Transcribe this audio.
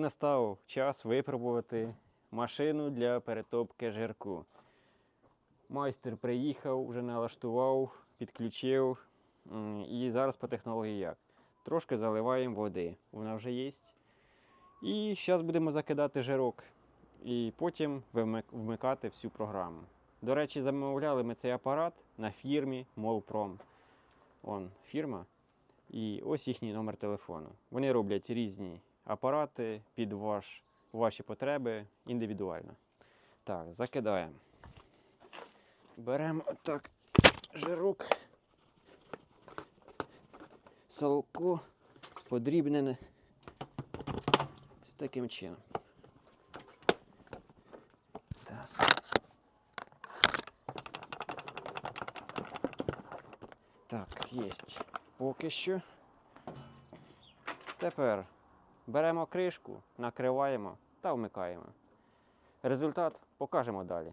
Настав час випробувати машину для перетопки жирку. Майстер приїхав, вже налаштував, підключив. І зараз по технології як? Трошки заливаємо води, вона вже є. І зараз будемо закидати жирок. І потім вмикати всю програму. До речі, замовляли ми цей апарат на фірмі Молпром. Он фірма. І ось їхній номер телефону. Вони роблять різні апарати під ваш, ваші потреби індивідуально. Так, закидаємо. Беремо отак жирок, салко подрібнене. З таким чином. Так. Єсть. Поки що. Тепер беремо кришку, накриваємо та вмикаємо. Результат покажемо далі.